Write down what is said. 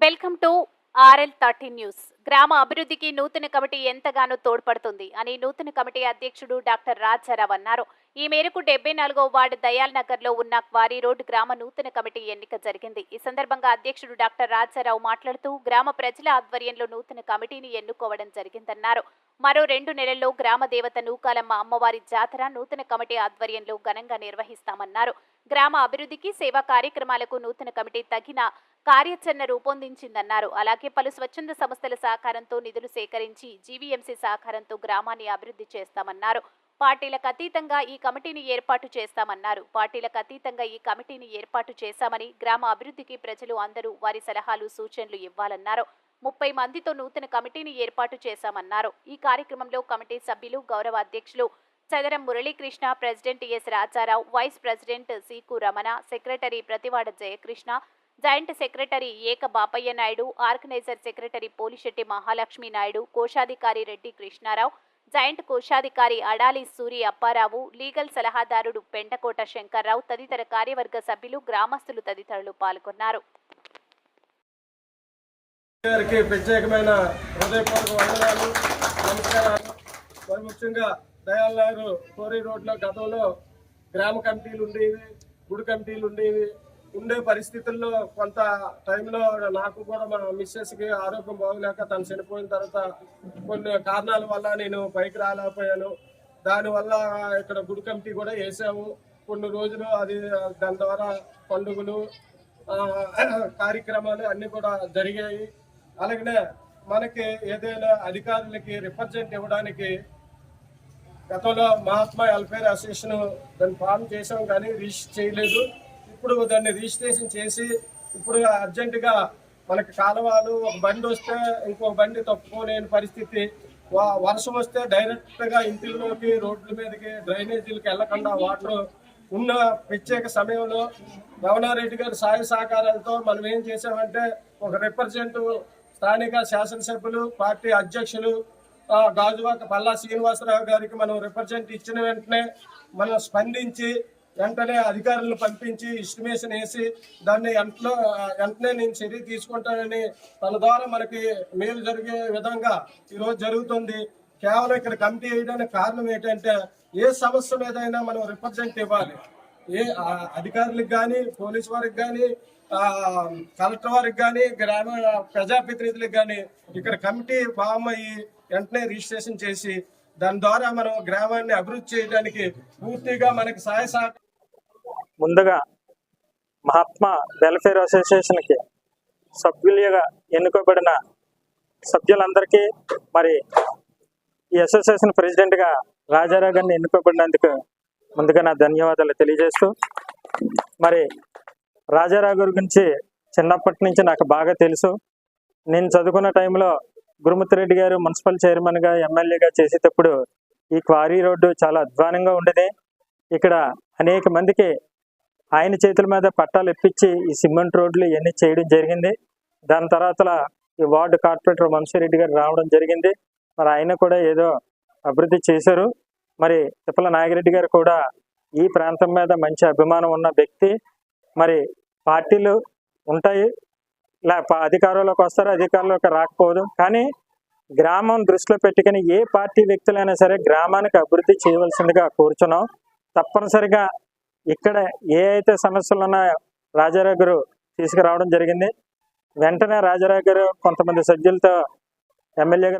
welcome to RL thirty news గ్రామ అభివృద్ధికి నూతన కమిటీ ఎంతగానో తోడ్పడుతుంది అని నూతన కమిటీ అధ్యక్షుడు డాక్టర్ రాజారావు అన్నారు. ఈ మేరకు డెబ్బై నాలుగో వార్డు దయాల్ నగర్లో ఉన్న క్వారీ రోడ్ గ్రామ నూతన కమిటీ ఎన్నిక జరిగింది. ఈ సందర్భంగా అధ్యక్షుడు డాక్టర్ రాజారావు మాట్లాడుతూ గ్రామ ప్రజల ఆధ్వర్యంలో నూతన కమిటీని ఎన్నుకోవడం జరిగిందన్నారు. మరో రెండు నెలల్లో గ్రామ దేవత నూకాలమ్మ అమ్మవారి జాతర నూతన కమిటీ ఆధ్వర్యంలో ఘనంగా నిర్వహిస్తామన్నారు. గ్రామ అభివృద్ధికి సేవా కార్యక్రమాలకు నూతన కమిటీ తగిన కార్యాచరణ రూపొందించిందన్నారు. అలాగే పలు స్వచ్ఛంద సంస్థల సహకారంతో నిధులు సేకరించి జీవీఎంసీ సహకారంతో గ్రామాన్ని అభివృద్ధి చేస్తామన్నారు. పార్టీలకు అతీతంగా ఈ కమిటీని ఏర్పాటు చేస్తామన్నారు. పార్టీలకు అతీతంగా ఈ కమిటీని ఏర్పాటు చేశామని గ్రామ అభివృద్ధికి ప్రజలు అందరూ వారి సలహాలు సూచనలు ఇవ్వాలన్నారు. ముప్పై మందితో నూతన కమిటీని ఏర్పాటు చేశామన్నారు. ఈ కార్యక్రమంలో కమిటీ సభ్యులు గౌరవ అధ్యక్షులు Chadaram Muralikrishna president S Rajarao vice president Seeku Ramana secretary Prathivada Jayakrishna joint secretary Eka Bapayya Naidu organiser secretary Polisetti Mahalakshmi Naidu కోశాధికారి రెడ్డి కృష్ణారావు జాయింట్ కోశాధికారి అడాలి సూరి అప్పారావు లీగల్ సలహాదారుడు పెంటకోట శంకర్రావు తదితర కార్యవర్గ సభ్యులు గ్రామస్తులు తదితరులు పాల్గొన్నారు. గారికి ప్రత్యేకమైన హృదయపూర్వక వందనాలు నమస్కారాలు. మరి ముఖ్యంగా దయాల్ నగర్ కోరి రోడ్లో గతంలో గ్రామ కమిటీలు ఉండేవి గుడి కమిటీలు ఉండేవి ఉండే పరిస్థితుల్లో కొంత టైంలో నాకు కూడా మా మిస్సెస్కి ఆరోగ్యం బాగోలేక తను చనిపోయిన తర్వాత కొన్ని కారణాల వల్ల నేను పైకి రాలేకపోయాను. దానివల్ల ఇక్కడ గుడి కమిటీ కూడా వేసాము. కొన్ని రోజులు అది దాని ద్వారా పండుగలు కార్యక్రమాలు అన్నీ కూడా జరిగాయి. అలాగనే మనకి ఏదైనా అధికారులకి రిప్రజెంట్ ఇవ్వడానికి గతంలో మహాత్మా వెల్ఫేర్ అసోసియేషన్ దాన్ని ఫామ్ చేసాం కానీ రిజిస్టర్ చేయలేదు. ఇప్పుడు దాన్ని రిజిస్ట్రేషన్ చేసి ఇప్పుడు అర్జెంటుగా మనకి కాలువలు ఒక బండి వస్తే ఇంకో బండి తప్పుకోలేని పరిస్థితి. వర్షం వస్తే డైరెక్ట్గా ఇంటిలోకి రోడ్ల మీదకి డ్రైనేజీలకు వెళ్ళకుండా వాటర్ ఉన్న ప్రత్యేక సమయంలో రమణారెడ్డి గారి సాయ సహకారాలతో మనం ఏం చేసామంటే ఒక రిప్రజెంటివ్ స్థానిక శాసనసభ్యులు పార్టీ అధ్యక్షులు గాజువాక పల్లా శ్రీనివాసరావు గారికి మనం రిప్రజెంట్ ఇచ్చిన వెంటనే మనం స్పందించి వెంటనే అధికారులు పంపించి ఇస్టిమేషన్ వేసి దాన్ని వెంటనే వెంటనే నేను చర్య తీసుకుంటానని తన ద్వారా మనకి మేలు జరిగే విధంగా ఈరోజు జరుగుతుంది. కేవలం ఇక్కడ కమిటీ వేయడానికి కారణం ఏంటంటే ఏ సమస్య మీదైనా మనం రిప్రజెంట్ ఇవ్వాలి. ఏ అధికారులకు కానీ పోలీస్ వారికి కానీ కలెక్టర్ వారికి కానీ గ్రామ ప్రజాప్రతినిధులకు కానీ ఇక్కడ కమిటీ ఫామ్ అయ్యి వెంటనే రిజిస్ట్రేషన్ చేసి దాని ద్వారా మనం గ్రామాన్ని అభివృద్ధి చేయడానికి పూర్తిగా మనకి సహాయ ముందుగా మహాత్మా వెల్ఫేర్ అసోసియేషన్కి సభ్యులుగా ఎన్నుకోబడిన సభ్యులందరికీ మరి ఈ అసోసియేషన్ ప్రెసిడెంట్గా రాజారావు గారిని ఎన్నుకోబడినందుకు ముందుగా నా ధన్యవాదాలు తెలియజేస్తూ మరి రాజారావు గారి గురించి చిన్నప్పటి నుంచి నాకు బాగా తెలుసు. నేను చదువుకున్న టైంలో గురుమతి రెడ్డి గారు మున్సిపల్ చైర్మన్గా ఎమ్మెల్యేగా చేసేటప్పుడు ఈ క్వారీ రోడ్డు చాలా అధ్వానంగా ఉండేది. ఇక్కడ అనేక మందికి ఆయన చేతుల మీద పట్టాలు ఇప్పించి ఈ సిమెంట్ రోడ్లు ఇవన్నీ చేయడం జరిగింది. దాని తర్వాత ఈ వార్డు కార్పొరేటర్ వంశీరెడ్డి గారు రావడం జరిగింది. మరి ఆయన కూడా ఏదో అభివృద్ధి చేశారు. మరి తిప్పల నాగిరెడ్డి గారు కూడా ఈ ప్రాంతం మీద మంచి అభిమానం ఉన్న వ్యక్తి. మరి పార్టీలు ఉంటాయి. లే అధికారంలోకి వస్తారు అధికారంలోకి రాకపోదు. కానీ గ్రామం దృష్టిలో పెట్టుకుని ఏ పార్టీ వ్యక్తులైనా సరే గ్రామానికి అభివృద్ధి చేయవలసిందిగా కోరుచున్నాం. తప్పనిసరిగా ఇక్కడ ఏ అయితే సమస్యలు ఉన్నాయో రాజారావు గారు తీసుకురావడం జరిగింది. వెంటనే రాజారావు గారు కొంతమంది సభ్యులతో ఎమ్మెల్యే గారు